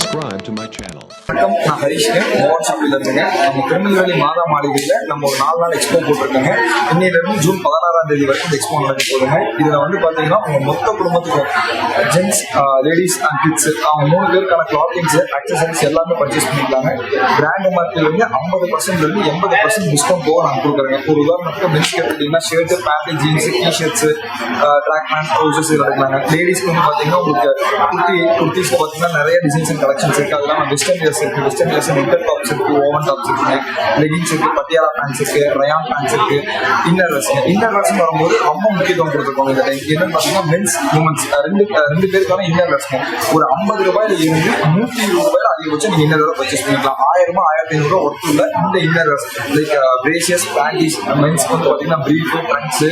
subscribe to my channel. வணக்கம். நான் ஹரிஷ். மோகன் ஷாப்பில் இருக்கேங்க நம்ம திருநெல்வேலி மாதா மாளிகையில் நம்ம ஒரு நாலு நாள் எக்ஸ்போ போட்டிருக்கோங்க. இன்னையிலிருந்து ஜூன் பதினாறாம் தேதி வரைக்கும் இந்த எக்ஸ்போ நடக்க போதுங்க இதுல வந்து பாத்தீங்கன்னா உங்க மொத்த குடும்பத்துக்கும் ஜென்ஸ் லேடிஸ் அண்ட் கிட்ஸ் அவங்க மூணு பேருக்கான கிளாத்திங்ஸ் அக்சசரிஸ் எல்லாமே பர்ச்சேஸ் பண்ணிக்கலாங்க. பிராண்ட் மார்க்கெட்லேருந்து ஐம்பது பர்சன்ட்ல இருந்து எண்பது பர்சன்ட் டிஸ்கவுண்ட் போக நாங்கள் கொடுக்குறேங்க. ஒரு உதாரணத்துக்கு மென்ஸ் கேட்டீங்கன்னா shirt pant jeans T shirts track pant trousers எடுக்கலாங்க லேடிஸ்க்கு வந்து பாத்தீங்கன்னா உங்களுக்கு குர்த்தி குர்த்திஸ் பாத்தீங்கன்னா நிறைய டிசைன்ஸ் கலெக்ஷன்ஸ் இருக்கு. அதெல்லாம் வெஸ்டர்ன் ட்ரெஸ் இருக்கு. வெஸ்டர்ன் ட்ரெஸ் இன்டர் டாப்ஸ் இருக்கு ஓவன் டாப்ஸ் இருக்கு லெகின்ஸ் இருக்கு பட்டியாலா பேண்ட்ஸ் இருக்கு ரயான் பேண்ட்ஸ் இருக்கு இன்னர் ட்ரெஸ் இன்னர் ட்ரெஸ் வரும்போது ரொம்ப முக்கியத்துவம் கொடுத்துருக்கோம் இந்த டைம் என்னன்னு பார்த்தீங்கன்னா மென்ஸ் உமன்ஸ் ரெண்டு ரெண்டு பேருக்கான இன்னர் ட்ரெஸ் ஒரு ஐம்பது ரூபாயில இருந்து நூத்தி இருபது ரூபாயில அதிகபட்சம் நீங்க இன்னர் பர்ச்சேஸ் பண்ணிக்கலாம். ஆயிரம் ரூபாய் ஆயிரத்தி ஐநூறு ரூபாய் ஒர்த்து உள்ள இந்த inner dress like brassieres panties மென்ஸ்க்கு வந்து பார்த்தீங்கன்னா பிரீஃப் ட்ரங்க்ஸ்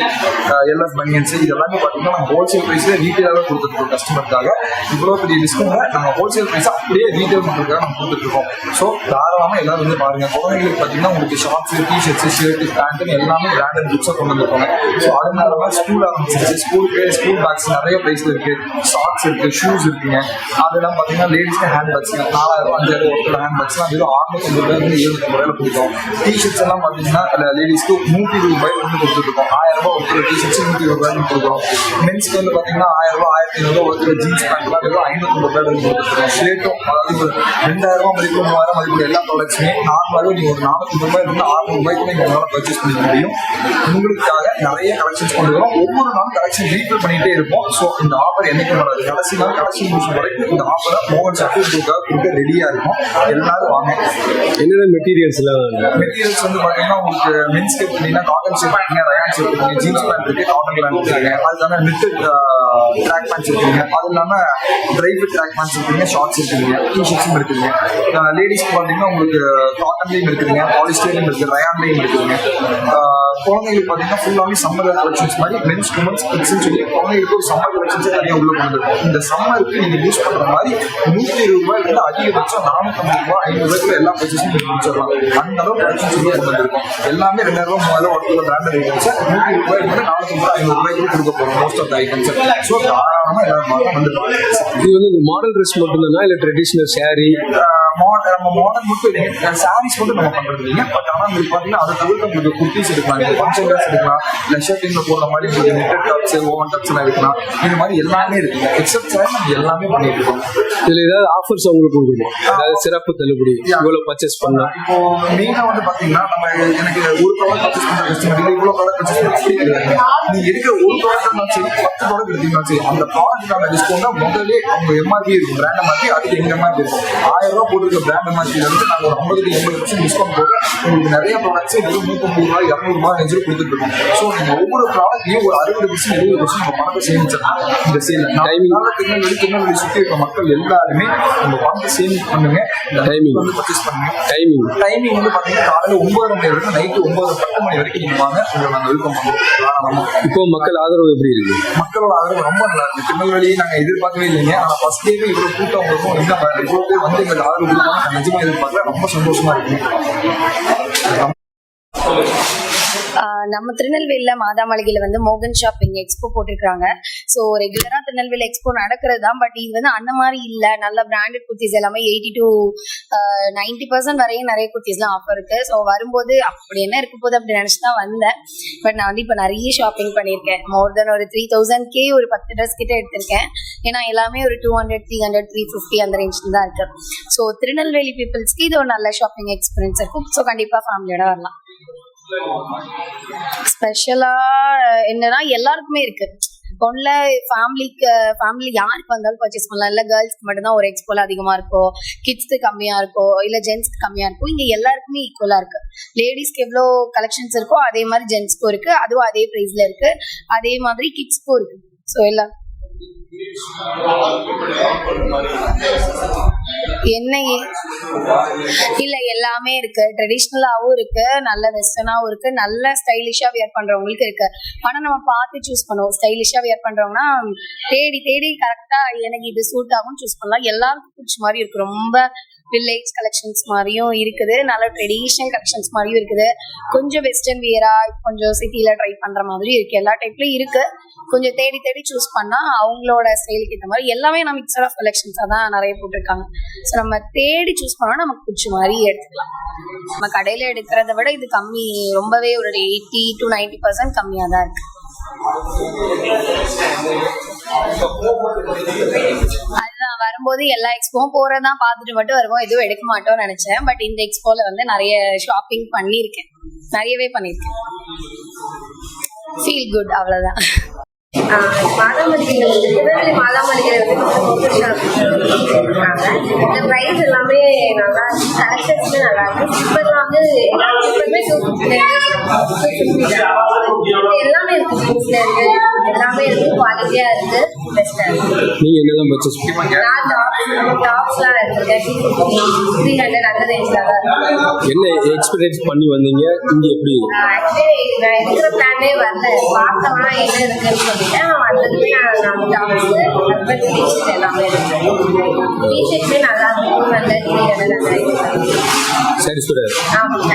எல்எஃப் பனியன்ஸ் இது எல்லாமே பார்த்தீங்கன்னா நம்ம ஹோல்சேல் ப்ரைஸ்ல ரீட்டெயிலாக கொடுத்துருக்கோம் கஸ்டமருக்காக இவ்வளோ பெரிய டிஸ்கவுண்ட் நம்ம ஹோல்சேல் ப்ரைஸ் அப்படியே ரீட்டைல் பண்ணுறதுக்காக நம்ம கொடுத்துட்டு இருக்கோம் ஸோ தாராளமாக எல்லாரும் வந்து பாருங்க. குழந்தைங்களுக்கு பார்த்தீங்கன்னா உங்களுக்கு ஷார்ட்ஸ் டிஷர்ட்ஸ் ஷர்ட் பேண்ட்டுன்னு எல்லாமே பிராண்டட் புக்ஸாக கொண்டு வந்திருப்பாங்க. ஸோ அதனால ஸ்கூல் ஆரம்பிச்சிருச்சு. ஸ்கூலுக்கு ஸ்கூல் பேக்ஸ் நிறைய ப்ரைஸ்ல இருக்கு. ஷார்ட்ஸ் இருக்கு ஷூஸ் இருக்குங்க. அதெல்லாம் பார்த்தீங்கன்னா லேடிஸ்க்கு ஹேண்ட் பேக்ஸ் நாலாயிரம் அஞ்சாயிரம் ஒருத்தர் ஹேண்ட் பேக்ஸ்லாம் வெறும் ஆறுநூத்தி ரூபாயிலிருந்து இருபத்தஞ்சு ரூபாயில கொடுத்தோம். டிஷர்ட்ஸ் எல்லாம் பார்த்தீங்கன்னா லேடிஸ்க்கு நூற்றி இருபது ரூபாய் வந்து கொடுத்துருக்கோம் ஆயிரம் ரூபாய் ஒருத்தர் டிஷர்ட்ஸ் நூற்றி இருபது ரூபாய் கொடுக்குறோம். மென்ஸ்க்கு வந்து பார்த்தீங்கன்னா ஆயிரம் ரூபாய் ஆயிரத்தி ஐநூறு ஒருத்தர் ஜீன்ஸ் பேண்ட்லாம் வெறும் ஐநூத்தி ரூபாய் வந்து கொடுத்துருக்கோம் ஷர்ட்டும் அதாவது ஒரு ரெண்டாயிரம் ரூபாய் மதிப்பு மூவாயிரம் மதிப்பு எல்லா ப்ராடக்ட்ஸுமே நார்மலாகவே நீங்கள் ஒரு நானூத்தி ரூபாய் இருந்து ஆறுநூறு ரூபாய்க்கு நீங்கள் உங்களால் பர்ச்சேஸ் பண்ணிக்க முடியும். உங்களுக்காக நிறைய கலெக்ஷன்ஸ் கொண்டு வரோம். ஒவ்வொரு நாளும் கலெக்ஷன் ரீஃபில் பண்ணிட்டே இருப்போம். ஸோ இந்த ஆஃபர் என்னைக்கும் வராது? கடைசி நாள் கடைசி நிமிஷம் வரைக்கும் இந்த ஆஃபரை மோகன் உங்களுக்காக கொடுக்க ரெடியாக இருக்கும் எல்லாரும் வாங்க. என்னென்ன மெட்டீரியல்ஸ் எல்லாம் மெட்டீரியல்ஸ் வந்து பாத்தீங்கன்னா உங்களுக்கு மென்ஸ் எடுத்தீங்கன்னா காட்டன் ஷர்ட் இருக்குங்க ரயான் ஷர்ட் இருக்குங்க ஜீன்ஸ் பேண்ட் இருக்கு காட்டன் பேண்ட் இருக்குங்க அது இல்லாம நிட்டு ட்ராக் பேண்ட்ஸ் இருக்குங்க அது இல்லாம ட்ரை ஃபிட் ட்ராக் பேண்ட்ஸ் இருக்குங்க ஷார்ட்ஸ் இருக்குங்க டீ ஷர்ட்ஸும் இருக்குங்க லேடிஸ்க்கு பாத்தீங்கன்னா உங்களுக்கு காட்டன்லேயும் இருக்குதுங்க பாலிஸ்டர்லயும் இருக்கு ரயான்லேயும் இருக்குங்க குழந்தைகளுக்கு பார்த்தீங்கன்னா பாத்தீங்கன்னா ஃபுல்லாவே சம்மர் கலெக்ஷன்ஸ் மாதிரி மென்ஸ் உமன்ஸ் கிட்ஸ்னு சொல்லி குழந்தைகளுக்கு ஒரு சம்மர் கலெக்ஷன்ஸ் தனியாக உள்ள கொண்டு இந்த சம்மருக்கு நீங்க யூஸ் பண்ற மாதிரி நூத்தி இருபது ரூபாய் இருந்து அதிகபட்சம் நானூத்தி ரூபாய் ஐநூறு ரூபாய்க்குள்ள எல்லா பர்ச்சேஸும் நீங்க முடிச்சிடலாம் அந்த அளவுக்கு கலெக்ஷன்ஸ் உள்ள கொண்டு எல்லாமே ரெண்டாயிரம் ரூபாய் மூவாயிரம் ஒருத்தர் பிராண்டட் ஐட்டம்ஸ் நூத்தி ரூபாய் இருந்து நானூத்தி ரூபாய் ஐநூறு ரூபாய்க்கு கொடுக்க போறோம் most of the items so தாராளமா எல்லாரும் வந்து இது வந்து மாடல் ட்ரெஸ் மட்டும் தானா இல்ல ட்ரெடிஷனல் சாரி மாடல் நம்ம மாடல் மட்டும் சாரீஸ் மட்டும் நம்ம பண்றது இல்லைங்க பட் ஆனால் உங்களுக்கு பார்த்தீங்கன்னா அதை தவிர்த்து உங்களுக்கு குர்த்திஸ் எடுக்கலாம் நீங்கள் ஃபங்க்ஷன் ட்ரெஸ் எடுக்கலாம் இல்லை ஷர்ட்டிங்ல போடுற மாதிரி உங்களுக்கு நெட்டட் டாப்ஸ் ஓவன் டாப்ஸ் எல்லாம் எடுக்கலாம். இது மாதிரி எல்லாமே இருக்குங்க எக்ஸப்ட் சார் நம்ம எல்லாமே பண்ணிட்டு இருக்கோம். இதுல ஏதாவது ஆஃபர்ஸ் உங்களுக்கு கொடுக்கணும்? அதாவது சிறப்பு தள்ளுபடி இவ்வளவு பர்ச்சேஸ் பண்ணா? இப்போ மெயினா வந்து பாத்தீங்கன்னா நம்ம எனக்கு ஒரு ப்ராடக்ட் பர்ச்சேஸ் பண்ற கஸ்டமர் இல்லை இவ்வளவு ப்ராடக்ட் பர்ச்சேஸ் பண்ண நீங்க எடுக்கிற ஒரு ப்ராடக்ட் சரி பத்து ப்ராடக்ட் எடுத்தீங்கன்னா சரி அந்த ப்ராடக்ட்டுக்கான டிஸ்கவுண்ட் முதல்ல அவங்க எம்ஆர்பி இருக்கும் பிராண்ட் மாற்றி அதுக்கு எங்க எம்ஆர்பி இருக்கும். ஆயிரம் ரூபாய் போட்டுருக்க பிராண்ட் மாற்றில இருந்து நாங்க ஒரு ஐம்பதுக்கு எண்பது பர்சன்ட் டிஸ்கவுண்ட் போட்டு உங்களுக்கு நிறைய ப்ராடக்ட்ஸ் வெறும் நூற்றம்பது ரூபாய் இரநூறு ரூபாய் நெஞ்சு கொடுத்துட்டு இருக்கோம். ஸோ நீங்க ஒவ்வொரு ப்ராடக்ட்லையும் ஒரு அறுபது பர்சன்ட் எழுபது பர்சன்ட் நம்ம பணத்தை சேமிச்சிடலாம் இந்த சேல் Timing. திருநெல்வேலி திருநெல்வேலி சுற்றி இருக்க மக்கள் எல்லாருமே நம்ம பணத்தை சேமிப்பு பண்ணுங்க. இந்த Timing. வந்து பர்ச்சேஸ் பண்ணுங்க. டைமிங் டைமிங் வந்து பாத்தீங்கன்னா காலையில ஒன்பது மணி வரைக்கும் நைட்டு ஒன்பது பத்து மணி வரைக்கும் நீங்க வாங்க. உங்களை நாங்க வெல்கம் பண்ணுவோம். இப்போ மக்கள் ஆதரவு எப்படி இருக்கு? மக்களோட ஆதரவு ரொம்ப நல்லா இருக்கு. திருநெல்வேலியை நாங்க எதிர்பார்க்கவே இல்லைங்க. ஆனா ஃபர்ஸ்ட் டேவே இவ்வளவு கூட்டம் வரும் இன்னும் இவ்வளவு பேர் வந்து எங்களுக்கு ஆதரவு நிஜமா எதிர்பார்க்கல ரொம்ப சந்தோஷமா இருக்கு. நம்ம திருநெல்வேலியில மாதாமளிகையில வந்து மோகன் ஷாப்பிங் எக்ஸ்போ போட்டிருக்காங்க ஸோ ரெகுலரா திருநெல்வேலி எக்ஸ்போ நடக்கிறது தான் பட் இது வந்து அந்த மாதிரி இல்ல. நல்ல பிராண்டட் குர்த்திஸ் எல்லாமே எயிட்டி டு நைன்டி பர்சன்ட் வரையும் நிறைய குர்த்திஸ்லாம் ஆஃபர் இருக்கு. ஸோ வரும்போது அப்படி என்ன இருக்க போது அப்படி நினைச்சு தான் வந்தேன். பட் நான் வந்து இப்போ நிறைய ஷாப்பிங் பண்ணியிருக்கேன். மோர் தென் ஒரு த்ரீ தௌசண்ட் கே ஒரு பத்து ட்ரெஸ் கிட்ட எடுத்திருக்கேன். ஏன்னா எல்லாமே ஒரு two hundred three hundred three fifty அந்த ரேஞ்சில் தான் இருக்கு. ஸோ திருநெல்வேலி பீப்புள்ஸ்க்கு இது ஒரு நல்ல ஷாப்பிங் எக்ஸ்பீரியன்ஸ் இருக்கும் ஸோ கண்டிப்பாக ஃபேமிலியோட வரலாம். ஸ்பெஷலா என்னன்னா எல்லாருக்குமே இருக்கு. ஒன்ல ஃபேமிலிக்கு ஃபேமிலி யாருக்கு வந்தாலும் பர்ச்சேஸ் பண்ணலாம். இல்லை கேர்ள்ஸ்க்கு மட்டும்தான் ஒரு எக்ஸ்போல அதிகமா இருக்கும் கிட்ஸ்க்கு கம்மியா இருக்கும் இல்ல ஜென்ஸ்க்கு கம்மியா இருக்கும் இங்க எல்லாருக்குமே ஈக்குவலா இருக்கு. லேடிஸ்க்கு எவ்வளோ கலெக்ஷன்ஸ் இருக்கோ அதே மாதிரி ஜென்ஸ்க்கும் இருக்கு. அதுவும் அதே ப்ரைஸ்ல இருக்கு. அதே மாதிரி கிட்ஸ்க்கும் இருக்கு. ஸோ எல்லாம் என்ன இல்ல எல்லாமே இருக்கு. ட்ரெடிஷ்னலாவும் இருக்கு. நல்ல வெஸ்டர்னாவும் இருக்கு. நல்ல ஸ்டைலிஷா வியர் பண்றவங்களுக்கு இருக்கு. ஆனா நம்ம பார்த்து சூஸ் பண்ணுவோம். ஸ்டைலிஷா வியர் பண்றவங்கனா தேடி தேடி கரெக்டா எனக்கு இது சூட் ஆகும் சூஸ் பண்ணலாம். எல்லாருக்கும் பிடிச்ச மாதிரி இருக்கு. ரொம்ப வில்லேஜ் கலெக்ஷன்ஸ் மாதிரியும் இருக்குது. நல்ல ட்ரெடிஷ்னல் கலெக்ஷன்ஸ் மாதிரியும் இருக்குது. கொஞ்சம் வெஸ்டர்ன் வியரா கொஞ்சம் சிட்டியில ட்ரை பண்ற மாதிரி இருக்கு. எல்லா டைப்லயும் இருக்கு. கொஞ்சம் தேடி தேடி சூஸ் பண்ணா அவங்களோட ஸ்டைலுக்கு ஏற்ற மாதிரி எல்லாமே நம்ம மிக்சர் ஆஃப் கலெக்ஷன்ஸா தான் நிறைய போட்டிருக்காங்க. ஸோ நம்ம தேடி சூஸ் பண்ணா நமக்கு பிடிச்ச மாதிரி எடுத்துக்கலாம். நம்ம கடையில எடுக்கிறத விட இது கம்மி ரொம்பவே ஒரு எயிட்டி டு நைன்டி பர்சன்ட் கம்மியாக தான் இருக்கு. அதுதான் வரும்போது எல்லா எக்ஸ்போவும் போறதான் பார்த்துட்டு மட்டும் வருவோம். எதுவும் எடுக்க மாட்டோம்னு நினைச்சேன். பட் இந்த எக்ஸ்போல வந்து நிறைய ஷாப்பிங் பண்ணியிருக்கேன். நிறையவே பண்ணியிருக்கேன். ஃபீல் குட் அவ்வளவுதான். மாதாமளிகைகள் வந்து திருநெல்வேலி மாதாமளிகைகள் வந்து இந்த ப்ரைஸ் எல்லாமே நல்லா இருக்கு. கலெக்ஷன்ஸுமே நல்லா இருக்கு. இப்போலாம் வந்து எப்பவுமே டூ எல்லாமே இருக்கு. இருக்கு. எல்லாமே இருக்கு. குவாலிட்டியா இருக்கு. பெஸ்டா நீங்க என்னதான் பர்ச்சேஸ் நான் டாப்ஸ் டாப்ஸ்லாம் எடுத்திருக்கேன். த்ரீ ஹண்ட்ரட் அந்த ரேஞ்சில் தான் இருக்கு. என்ன எக்ஸ்பீரியன்ஸ் பண்ணி வந்தீங்க? இங்க எப்படி? ஆக்சுவலி நான் எடுக்கிற பிளானே வரல. பார்க்கலாம் என்ன இருக்குன்னு சொல்லிட்டு நான் வந்ததுமே நான் நான் டாப்ஸ் ஹஸ்பண்ட் டிஷர்ட் எல்லாமே எடுத்தேன். டிஷர்ட்மே நல்லா இருக்கும் டூ ஹண்ட்ரட் த்ரீ ஹண்ட்ரட் அந்த ரேஞ்சில் சாட்டிஸ்ஃபைடா ஆமாம்